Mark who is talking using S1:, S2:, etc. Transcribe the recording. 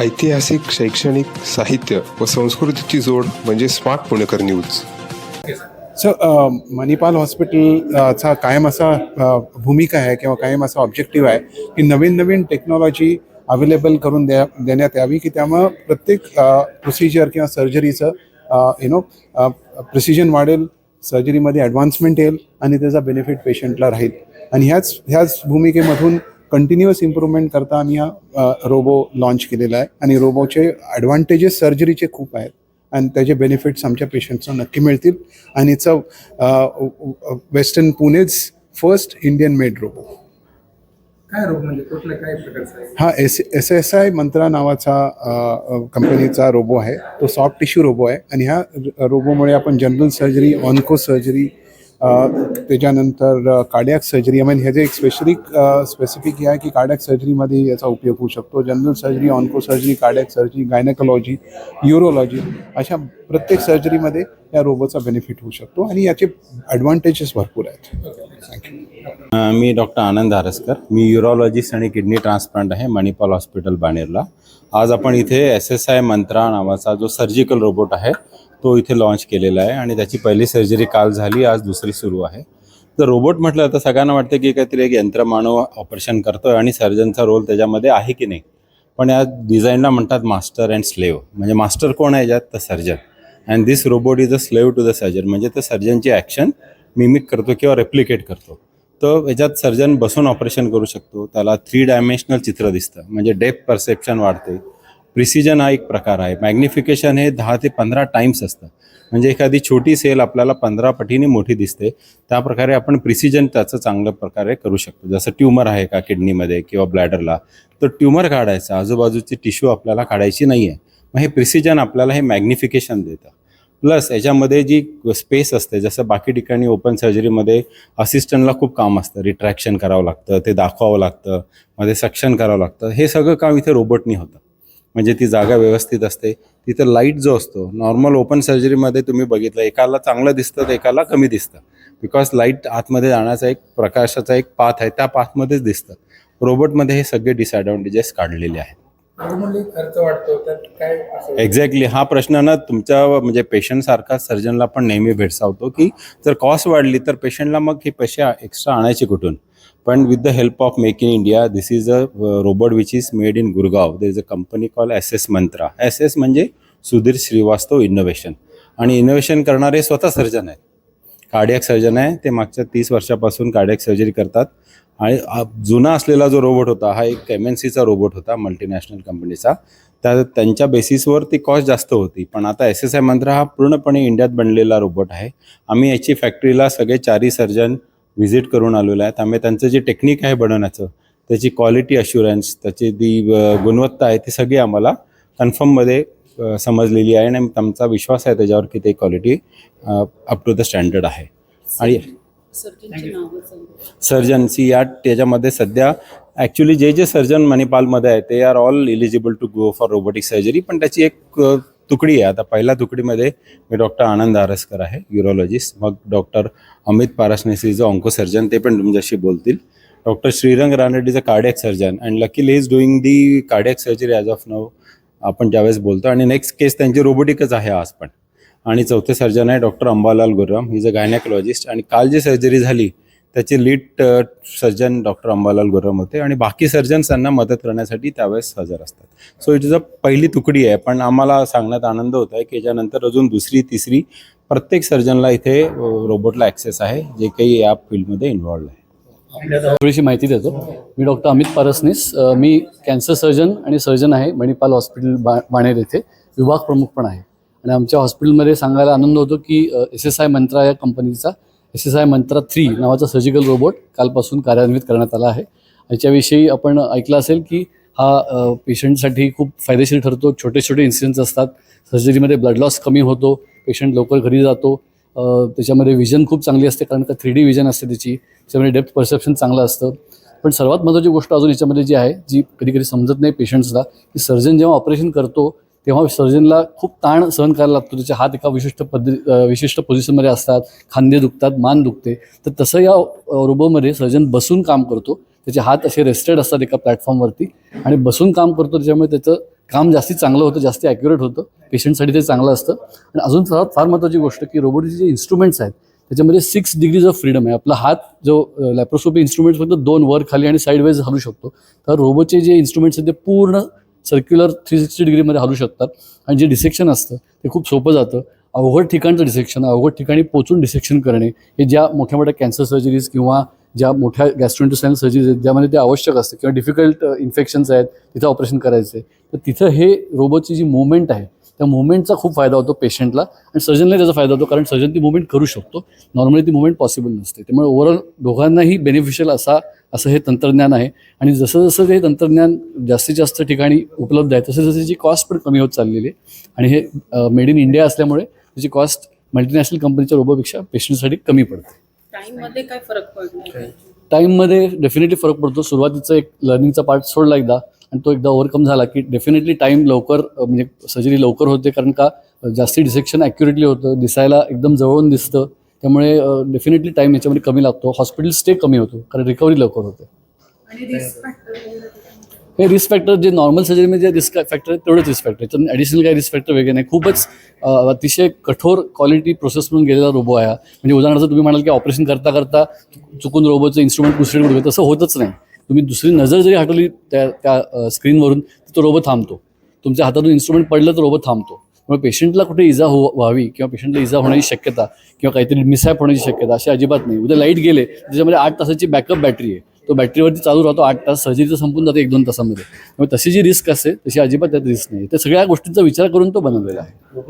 S1: ऐतिहासिक शैक्षणिक साहित्य व संस्कृतीची जोड म्हणजे स्मार्ट पुणेकर न्यूज.
S2: सर uh, मणिपाल हॉस्पिटलचा कायम असा uh, भूमिका आहे किंवा कायम असा ऑब्जेक्टिव्ह आहे की नवीन नवीन टेक्नॉलॉजी अवेलेबल करून द्या देण्यात यावी की त्यामुळं प्रत्येक uh, प्रोसिजर किंवा सर्जरीचं यु नो प्रिसिजन वाढेल सर्जरीमध्ये ॲडव्हान्समेंट येईल आणि त्याचा बेनिफिट पेशंटला राहील. आणि ह्याच ह्याच भूमिकेमधून कंटिन्युअस इम्प्रूव्हमेंट करता आम्ही हा रोबो लॉन्च केलेला आहे. आणि रोबोचे ॲडव्हान्टेजेस सर्जरीचे खूप आहेत. आणि त्याचे बेनिफिट्स आमच्या पेशंट्सना नक्की मिळतील. आणि it's a western Pune's first Indian made robo
S3: काय रोग म्हणजे? कुठल्या काय प्रकारचा
S2: हा S S S I Mantra नावाचा कंपनीचा रोबो आहे. तो सॉफ्ट टिश्यू रोबो आहे. आणि ह्या रोबोमुळे आपण जनरल सर्जरी ऑन्को सर्जरी त्याच्यानंतर कार्डियाक सर्जरी म्हणजे ह्याचे एक स्पेसिफिक स्पेसिफिक हे आहे की कार्डियाक सर्जरीमध्ये याचा उपयोग होऊ शकतो. General surgery onco surgery cardiac surgery gynaecology urology अशा प्रत्येक सर्जरीमध्ये या रोबोचा बेनिफिट होऊ शकतो आणि याचे ॲडव्हान्टेजेस भरपूर आहेत.
S4: मी डॉक्टर आनंद आरसकर मी युरोलॉजिस्ट आणि किडनी ट्रान्सप्लांट आहे मणिपाल हॉस्पिटल बाणेरला. आज आपण इथे एस एस आय मंत्रा नावाचा जो सर्जिकल रोबोट आहे तो इथे लॉन्च केलेला आहे आणि त्याची पहिली सर्जरी काल झाली आज दुसरी सुरू आहे. तर रोबोट म्हटलं तर सगळ्यांना वाटतं की काहीतरी एक यंत्रमानव ऑपरेशन करतोय आणि सर्जनचा रोल त्याच्यामध्ये आहे की नाही. पण या डिझाईनला म्हणतात मास्टर अँड स्लेव म्हणजे मास्टर कोण आहे याच्यात? तर surgeon and this robot is a slave to the surgeon म्हणजे तर सर्जनची ॲक्शन मिमिक करतो किंवा रेप्लिकेट करतो. तर याच्यात सर्जन बसून ऑपरेशन करू शकतो. त्याला थ्री डायमेन्शनल चित्र दिसतं. म्हणजे डेप परसेप्शन वाढते. प्रिसिजन हा एक प्रकार आहे. मॅग्निफिकेशन हे दहा ते पंधरा टाईम्स असतं. म्हणजे एखादी छोटी सेल आपल्याला पंधरा पटीने मोठी दिसते. त्या प्रकारे आपण प्रिसिजन त्याचं चांगल्या प्रकारे करू शकतो. जसं ट्युमर आहे का किडनीमध्ये किंवा ब्लॅडरला तर ट्युमर काढायचा. आजूबाजूची टिश्यू आपल्याला काढायची नाही आहे मग हे प्रिसिजन आपल्याला हे मॅग्निफिकेशन देतं. प्लस याच्यामध्ये जी स्पेस असते जसं बाकी ठिकाणी ओपन सर्जरीमध्ये असिस्टंटला खूप काम असतं. रिट्रॅक्शन करावं लागतं ते दाखवावं लागतं मध्ये सक्शन करावं लागतं. हे सगळं काम इथे रोबोटनी होतं. म्हणजे ती जागा व्यवस्थित असते. तिथं लाइट जो असतो नॉर्मल ओपन सर्जरीमध्ये तुम्ही बघितलं एकाला चांगलं दिसतं तर एकाला कमी दिसतं. बिकॉज लाइट आतमध्ये जाण्याचा एक प्रकाशाचा एक पाथ आहे त्या पाथमध्येच दिसतं. रोबोटमध्ये हे सगळे डिसॲडव्हान्टेजेस काढलेले आहेत. एक्झॅक्टली हा प्रश्न ना तुमच्या म्हणजे पेशंटसारखा सर्जनला पण नेहमी भेडसावतो की जर कॉस्ट वाढली तर पेशंटला मग हे पैसे एक्स्ट्रा आणायचे कुठून? पण with the help of make in India this is a robot which is made in Gurgaon there is a company call S S Mantra S S म्हणजे सुधीर श्रीवास्तव इनोव्हेशन आणि इनोव्हेशन करणारे स्वतः सर्जन आहेत. कार्डियक सर्जन आहे. ते मागच्या तीस वर्षापासून कार्डियक सर्जरी करतात. आणि जुना असलेला जो रोबोट होता हा एक एम एन सीचा रोबोट होता मल्टीनॅशनल कंपनीचा त्या त्यांच्या बेसिसवर ती कॉस्ट जास्त होती. पण आता एस एस आय मंत्रा हा पूर्णपणे इंडियात बनलेला रोबोट आहे. आम्ही याची फॅक्टरीला सगळे चारही सर्जन व्हिजिट करून आलेलो आहेत. आम्ही त्यांचं जे टेक्निक आहे बनवण्याचं त्याची क्वालिटी अश्युरन्स त्याची ती गुणवत्ता आहे ती सगळी आम्हाला कन्फर्ममध्ये समजलेली आहे. आणि आमचा विश्वास आहे त्याच्यावर की ते quality up to the standard आहे. आणि
S5: सांगा
S4: सर्जन्सी या त्याच्यामध्ये सध्या ॲक्च्युली जे जे सर्जन मणिपालमध्ये आहे ते are all eligible to go for robotic surgery पण त्याची एक तुकडी आहे. आता पहिल्या तुकडीमध्ये मी डॉक्टर आनंद आरसकर आहे युरोलॉजिस्ट मग डॉक्टर अमित पारसनेसी जो ऑन्को सर्जन ते पण तुमच्याशी बोलतील. Doctor Shrirang Ranade a cardiac surgeon and luckily is doing the cardiac surgery as of now आपण ज्यावेळेस बोलतो आणि नेक्स्ट केस त्यांची रोबोटिकच आहे आज पण. आणि चौथे सर्जन आहे doctor Ambalal Gurram. Is a gynaecologist आणि काल जी सर्जरी झाली त्याचे lead surgeon doctor Ambalal Gurram होते आणि बाकी सर्जन्स त्यांना मदत करण्यासाठी त्यावेळेस हजर असतात. सो इट इज अ पहिली तुकडी आहे. पण आम्हाला सांगण्यात आनंद होत आहे की याच्यानंतर अजून दुसरी तिसरी प्रत्येक सर्जनला इथे रोबोटला ॲक्सेस आहे. जे काही या फील्डमध्ये इन्व्हॉल्ड आहे.
S6: थोडीशी माहिती देतो. मी डॉक्टर अमित पारसनीस. मी कॅन्सर सर्जन आणि सर्जन आहे. मणिपाल हॉस्पिटल बा बाणेर येथे. विभाग प्रमुख पण आहे. आणि आमच्या हॉस्पिटलमध्ये सांगायला आनंद होतो की एस एस आय मंत्रा या कंपनीचा S S I Mantra three नावाचा सर्जिकल रोबोट कालपासून कार्यान्वित करण्यात आला आहे. याच्याविषयी आपण ऐकलं असेल की हा पेशंटसाठी खूप फायदेशीर ठरतो. छोटे छोटे इन्सिडेंट्स असतात. सर्जरीमध्ये ब्लड लॉस कमी होतो. पेशंट लवकर घरी जातो. त्याच्यामध्ये विजन खूप चांगली असते. कारण का थ्री डी विजन असते त्याची. त्याच्यामध्ये डेप्थ परसेप्शन चांगलं असतं. पण सर्वात महत्त्वाची गोष्ट अजून याच्यामध्ये जी आहे जी कधी कधी समजत नाही पेशंट्सला की सर्जन जेव्हा ऑपरेशन करतो तेव्हा सर्जनला खूप ताण सहन करायला लागतो. त्याचे हात एका विशिष्ट पद्धती विशिष्ट पोझिशनमध्ये असतात. खांदे दुखतात मान दुखते. तर तसं या रोबोमध्ये सर्जन बसून काम करतो. त्याचे हात असे रेस्टेड असतात एका प्लॅटफॉर्मवरती आणि बसून काम करतो. त्याच्यामुळे त्याचं काम जास्ती चांगलं होतं जास्ती ॲक्युरेट होतं. पेशंटसाठी ते चांगलं असतं. आणि अजून सर्वात फार महत्त्वाची गोष्ट की रोबोटचे जे इन्स्ट्रुमेंट्स आहेत त्याच्यामध्ये सिक्स डिग्रीज ऑफ फ्रीडम आहे. आपला हात जो लॅप्रोस्कोपी इन्स्ट्रुमेंट्स फक्त दोन वर खाली आणि साईडवेज हलू शकतो. तर रोबोटचे जे इन्स्ट्रुमेंट्स आहेत ते पूर्ण सर्क्युलर थ्री सिक्स्टी डिग्रीमध्ये हलू शकतात. आणि जे डिसेक्शन असतं ते खूप सोपं जातं. अवघड ठिकाणचं डिसेक्शन अवघड ठिकाणी पोचून डिसेक्शन करणे हे ज्या मोठ्या मोठ्या कॅन्सर सर्जरीज किंवा ज्या मोठ्या गॅस्ट्रोइंटेस्टाईल सर्जरीज आहेत ज्यामध्ये ते आवश्यक असतं किंवा डिफिकल्ट इन्फेक्शन्स आहेत तिथं ऑपरेशन करायचं. आहे तर तिथं हे रोबोटची जी मुवमेंट आहे त्या मुवमेंटचा खूप फायदा होतो पेशंटला आणि सर्जनला त्याचा फायदा होतो कारण सर्जन ती मुवमेंट करू शकतो. नॉर्मली ती मुवमेंट पॉसिबल नसते. त्यामुळे ओव्हरऑल दोघांनाही बेनिफिशियल असा असं हे तंत्रज्ञान आहे. आणि जसं जसं हे तंत्रज्ञान जास्तीत जास्त ठिकाणी उपलब्ध आहे तसं जसं त्याची कॉस्ट पण कमी होत चाललेली आहे. आणि हे मेड इन इंडिया असल्यामुळे त्याची कॉस्ट मल्टीनॅशनल कंपनीच्या रोबोपेक्षा पेशंटसाठी कमी पडते.
S5: टाइममध्ये काय फरक पडला
S6: टाईममध्ये डेफिनेटली फरक पडतो. सुरुवातीचा एक लर्निंगचा पार्ट सोडला एकदा आणि तो एकदा ओव्हरकम झाला की डेफिनेटली टाईम लवकर म्हणजे सर्जरी लवकर होते कारण का जास्ती डिसेक्शन ॲक्युरेटली होतं. दिसायला एकदम जवळून दिसतं. त्यामुळे डेफिनेटली टाईम याच्यामध्ये कमी लागतो. हॉस्पिटल स्टे कमी होतो कारण रिकव्हरी लवकर होते. हे रिस्क फॅक्टर जे नॉर्मल सर्जरीमध्ये जे रिस्क फॅक्टर आहे तेवढंच रिस्क फॅक्टर त्याच्यात ॲडिशनल काही रिस्क फॅक्टर वेगळे नाही. खूपच अतिशय कठोर क्वालिटी प्रोसेस म्हणून गेलेला रोबो आहे. म्हणजे उदाहरणार्थ तुम्ही म्हणाल की ऑपरेशन करता करता चुकून रोबोचं इन्स्ट्रुमेंट दुसरीकडे उडवलं तसं होतच नाही. तुम्ही दुसरी नजर जरी हटवली त्या त्या स्क्रीनवरून तर तो रोबो थांबतो. तुमच्या हातातून इन्स्ट्रुमेंट पडलं तर रोबो थांबतो. त्यामुळे पेशंटला कुठे इजा हो व्हावी किंवा पेशंटला इजा होण्याची शक्यता किंवा काहीतरी मिसॅप होण्याची शक्यता अशी अजिबात नाही. उद्या लाइट गेले त्याच्यामध्ये आठ तासाची बॅकअप बॅटरी आहे. तो बॅटरीवरती चालू राहतो आठ तास सर्जरीचं संपून जाते एक दोन तासामध्ये. त्यामुळे तशी जी रिस्क असते तशी अजिबात त्यात रिस्क नाही. त्या सगळ्या गोष्टींचा विचार करून तो बनवलेला आहे.